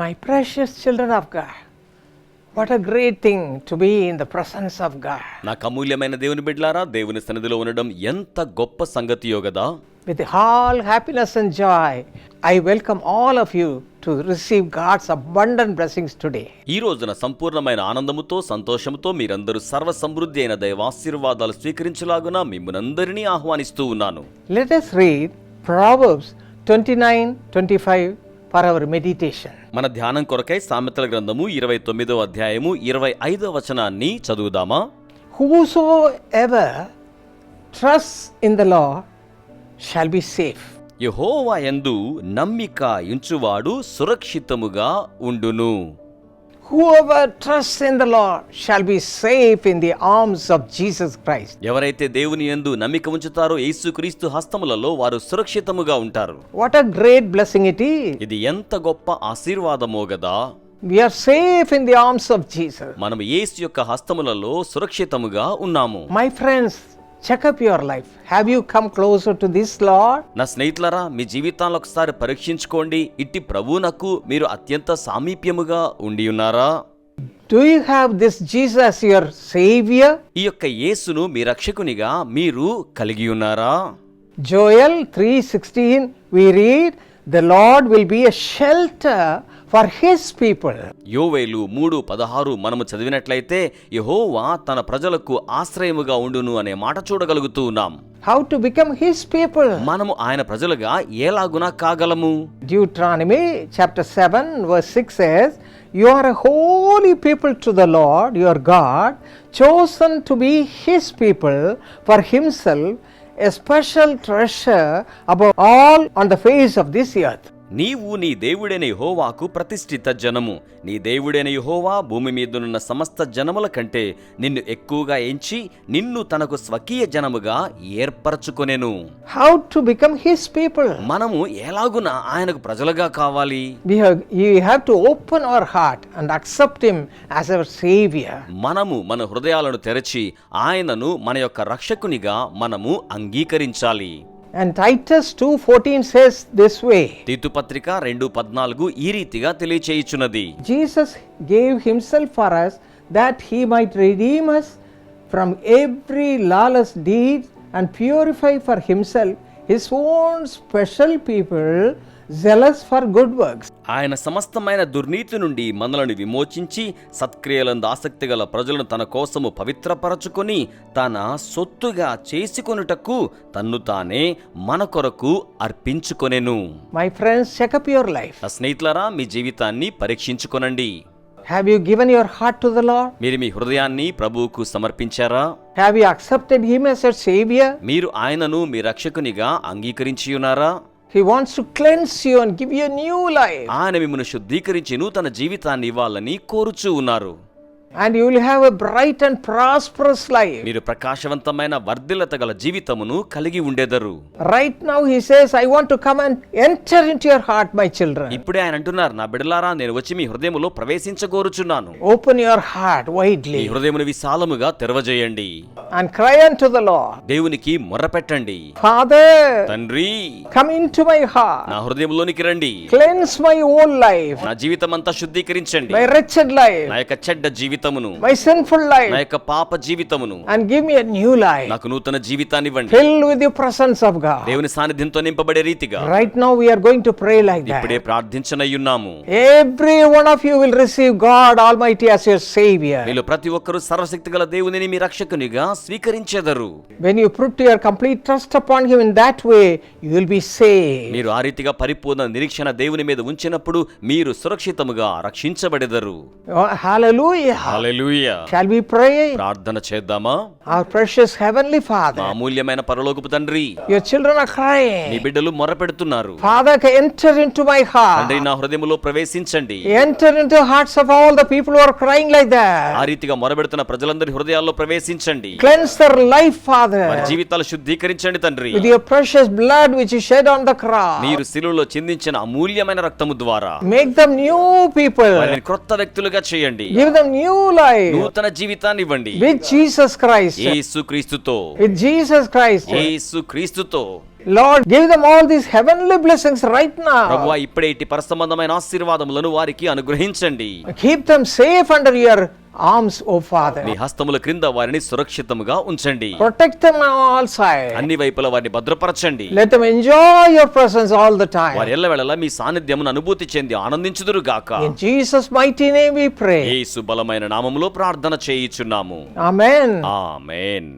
My precious children of God, what a great thing to be in the presence of God. నాకు అమూల్యమైన దేవుని బిడ్లారా దేవుని సన్నిధిలో ఉండడం ఎంత గొప్ప సంగతియో గదా With all happiness and joy, I welcome all of you to receive God's abundant blessings today. ఈ రోజున సంపూర్ణమైన ఆనందముతో సంతోషముతో మీరందరూ సర్వ సమృద్ధి అయిన దైవాశీర్వాదాలు స్వీకరించులాగున మిమ్మల్నందరినీ ఆహ్వానిస్తూ ఉన్నాను Let us read Proverbs 29 25 for our meditation. మన ధ్యానం కొరకై సామెతల గ్రంథము ఇరవై తొమ్మిదో అధ్యాయము ఇరవై ఐదో వచనాన్ని చదువుదామా Whosoever trusts in the Lord shall be safe. యెహోవా యందు నమ్మిక ఇంచువాడు సురక్షితముగా ఉండును Whoever trusts in the Lord shall be safe in the arms of Jesus Christ. ఎవరైతే దేవుని యందు నమ్మిక ఉంచుతారో యేసుక్రీస్తు హస్తములలో వారు సురక్షితముగా ఉంటారు What a great blessing it is. ఇది ఎంత గొప్ప ఆశీర్వాదమో గదా We are safe in the arms of Jesus. మనం యేసు యొక్క హస్తములలో సురక్షితముగా ఉన్నాము My friends, check up your life have you come close to this Lord నా స్నేహితులరా మీ జీవితాల్లో ఒకసారి పరీక్షించుకోండి. ఇట్టి ప్రభు నాకు మీరు అత్యంత సామీప్యముగా ఉండి ఉన్నారా? Do you have this Jesus your saviour ఈ యొక్క యేసును మీ రక్షకునిగా మీరు కలిగి ఉన్నారా? Joel three sixteen we read the Lord will be a shelter for his people. యోవేలు మూడు పదహారు మనము చదివినట్లయితే యెహోవా తన ప్రజలకు ఆశ్రయముగా ఉండును అనే మాట చూడగలుగుతూ ఉన్నాం How to become his people? మనము ఆయన ప్రజలుగా ఎలాగునా కాగలము Deuteronomy chapter 7 verse 6 says, You are a holy people to the Lord your God, chosen to be his people for himself, a special treasure above all on the face of this earth. నీవు నీ దేవుడైన యెహోవాకు ప్రతిష్ఠిత జనము నీ దేవుడైన యెహోవా భూమి మీదనున్న సమస్త జనముల కంటే నిన్ను ఎక్కువగా ఎంచి నిన్ను తనకు స్వకీయ జనముగా ఏర్పరచుకొనెను How to become his people? మనము ఎలాగున ఆయనకు ప్రజలుగా కావాలి you have to open our heart and accept him as our Savior. మనము మన హృదయాలను తెరచి ఆయనను మన యొక్క రక్షకునిగా మనము అంగీకరించాలి And Titus 2:14 says this way. తీతుపత్రిక రెండు పద్నాలుగు ఈ రీతిగా తెలియచేయుచున్నది Jesus gave himself for us that he might redeem us from every lawless deed and purify for himself his own special people zealous for good works. ఆయన సమస్తమైన దుర్నీతి నుండి మనలను విమోచించి సత్క్రియలందు ఆసక్తి గల ప్రజలను తన కోసము పవిత్రపరచుకొని తన సొత్తుగా చేసుకొనుటకు తన్ను తానే మన కొరకు అర్పించుకొనెను My friends, check up your life. నా స్నేహితులరా మీ జీవితాన్ని పరీక్షించుకొనండి Have you given your heart to the Lord? మీరు మీ హృదయాన్ని ప్రభువుకు సమర్పించారా Have you accepted him as your Savior? మీరు ఆయనను మీ రక్షకునిగా అంగీకరించి ఉన్నారా he wants to cleanse you and give you new life ఆయన మిమ్మల్ని శుద్ధీకరించి నూతన జీవితాన్ని ఇవ్వాలని కోరుచూ ఉన్నారు. And you will have a bright and prosperous life మీరు ప్రకాశవంతమైన వర్ధిలత గల జీవితమును కలిగి ఉండేదరు. Right now he says I want to come and enter into your heart my children ఇప్పుడే ఆయన అంటున్నారు నా బిడ్డలారా నేను వచ్చి మీ హృదయములో ప్రవేశించగోరుచున్నాను. ఓపెన్ యువర్ హార్ట్ వైడ్లీ హృదయమును విశాలముగా తెరవజేయండి. And cry unto the Lord దేవునికి మొరపెట్టండి ఫాదర్ తండ్రి come into my heart నా హృదయంలోనికి రండి. క్లెన్స్ మై ఓల్డ్ లైఫ్ నా జీవితమంతా శుద్ధీకరించండి. మై రిచ్డ్ లైఫ్ నా యొక్క చెడ్డ జీవితం జీవితమును మై సెన్ఫుల్ లైఫ్ నా యొక్క పాప జీవితమును and give me new life నాకు నూతన జీవితాన్ని ఇవ్వండి. Fill with your presence of God దేవుని సాన్నిధ్యంతో నింపబడే రీతిగా right now we are going to pray like that ఇప్పుడే ప్రార్థించనై ఉన్నాము every one of you will receive God almighty as your saviour మీరు ప్రతి ఒక్కరు సర్వశక్తి గల దేవుని మీ రక్షకునిగా స్వీకరించేదరు. When you put your complete trust upon him in that way you will be save మీరు ఆ రీతిగా పరిపూర్ణ నిరీక్షణ దేవుని మీద ఉంచినప్పుడు మీరు సురక్షితముగా రక్షించబడెదరు. హల్లెలూయా ప్రార్థన చేద్దామా? ప్రెషియస్ అమూల్యమైన తండ్రి యువర్ చిల్డ్రన్ మీ బిడ్డలు మొర father enter in my heart తండ్రి ప్రవేశించండి. ఎంటర్ ప్రజలందరి హృదయాల్లో ప్రవేశించండి. లైఫ్ ఫాదర్ వారి శుద్ధీకరించండి తండ్రి. With your blood which you మీరు శిలువలో చిందించిన అమూల్యమైన రక్తము ద్వారా. మేక్ దెం న్యూ పీపుల్ క్రొత్త వ్యక్తులుగా చేయండి. Give them new new life నూతన జీవితాన్ని ఇవ్వండి. విత్ జీసస్ క్రైస్ట్ యేసు క్రీస్తుతో. విత్ జీసస్ క్రైస్ట్ యేసు క్రీస్తుతో. Lord give them all this heavenly blessings right నా ఇప్పుడే ఇటు పరసంబంధమైన ఆశీర్వాదములను వారికి అనుగ్రహించండి. Keep them safe under your arms, O Father. మీ హస్తముల క్రింద వారిని సురక్షితముగా ఉంచండి them on all sides. అన్ని వైపుల వారిని భద్రపరచండి Let them enjoy your presence all the time. వారి ఎల్లవేళలా మీ సాన్నిధ్యమును అనుభూతి చెంది ఆనందించుదురు గాక In Jesus' mighty name we pray. యేసు బలమైన నామములో ప్రార్థన చేయుచున్నాము Amen. ఆమేన్